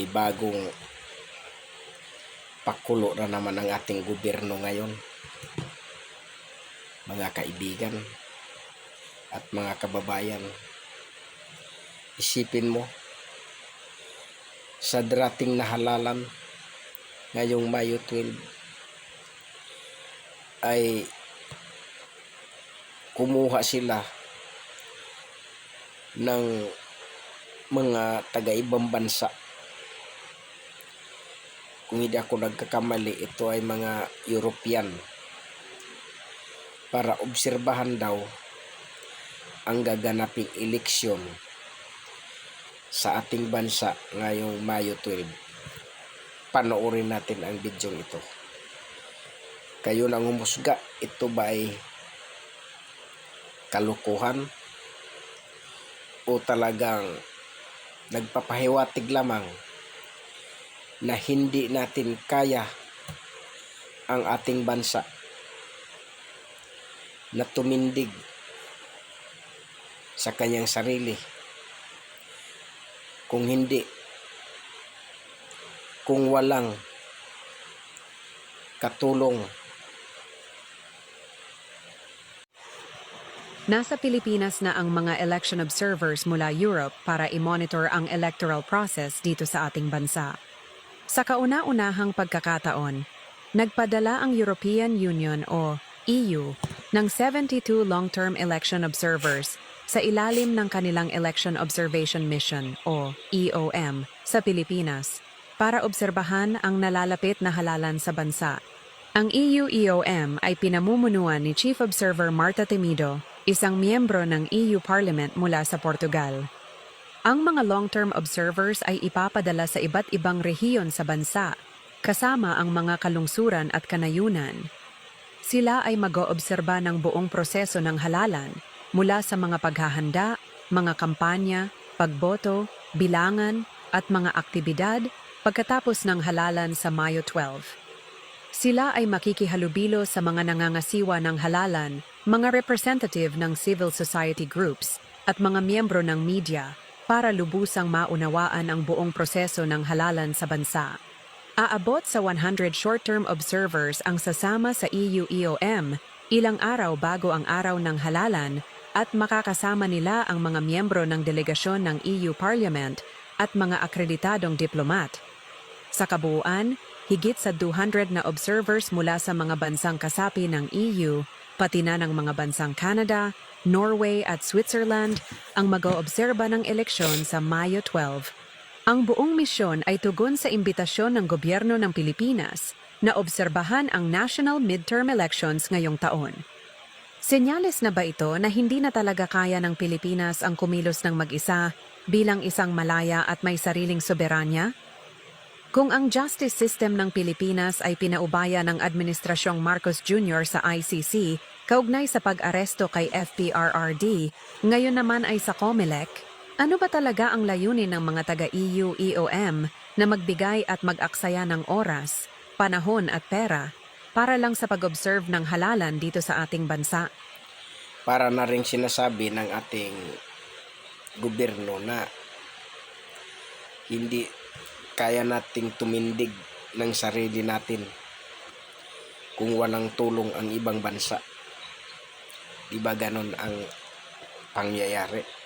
may bagong pakulo na naman ang ating gobyerno ngayon. Mga kaibigan at mga kababayan, isipin mo, sa dating na halalan ngayong Mayo 12 ay kumuha sila ng mga taga-ibang bansa. Kung hindi ako nagkakamali, ito ay mga European para obserbahan daw ang gaganaping eleksyon sa ating bansa ngayong Mayo 12. Panoorin natin ang video ito. Kayo nang humusga, ito ba ay kalukuhan o talagang nagpapahiwatig lamang na hindi natin kaya ang ating bansa na tumindig sa kanyang sarili kung hindi kung walang katulong Nasa Pilipinas na ang mga election observers mula Europe para i-monitor ang electoral process dito sa ating bansa. Sa kauna-unahang pagkakataon, nagpadala ang European Union o EU ng 72 long-term election observers sa ilalim ng kanilang Election Observation Mission o EOM sa Pilipinas para obserbahan ang nalalapit na halalan sa bansa. Ang EU-EOM ay pinamumunuan ni Chief Observer Marta Temido, isang miyembro ng EU Parliament mula sa Portugal. Ang mga long-term observers ay ipapadala sa iba't ibang rehiyon sa bansa, kasama ang mga kalungsuran at kanayunan. Sila ay mag-oobserba ng buong proseso ng halalan mula sa mga paghahanda, mga kampanya, pagboto, bilangan, at mga aktibidad pagkatapos ng halalan sa Mayo 12. Sila ay makikihalubilo sa mga nangangasiwa ng halalan, mga representative ng civil society groups, at mga miyembro ng media para lubusang maunawaan ang buong proseso ng halalan sa bansa. Aabot sa 100 short-term observers ang sasama sa EU-EOM ilang araw bago ang araw ng halalan at makakasama nila ang mga miyembro ng delegasyon ng EU Parliament at mga akreditadong diplomat. Sa kabuuan, higit sa 200 na observers mula sa mga bansang kasapi ng EU, pati na ng mga bansang Canada, Norway at Switzerland ang mag-oobserba ng eleksyon sa Mayo 12. Ang buong misyon ay tugon sa imbitasyon ng gobyerno ng Pilipinas na obserbahan ang national midterm elections ngayong taon. Senyales na ba ito na hindi na talaga kaya ng Pilipinas ang kumilos ng mag-isa bilang isang malaya at may sariling soberanya? Kung ang justice system ng Pilipinas ay pinaubaya ng Administrasyong Marcos Jr. sa ICC kaugnay sa pag-aresto kay FPRRD, ngayon naman ay sa COMELEC, ano ba talaga ang layunin ng mga taga-EU EOM na magbigay at mag-aksaya ng oras, panahon at pera para lang sa pag-observe ng halalan dito sa ating bansa? para na rin sinasabi ng ating gobyerno na hindi kaya nating tumindig ng sarili natin kung walang tulong ang ibang bansa. Di ba ganon ang pangyayari?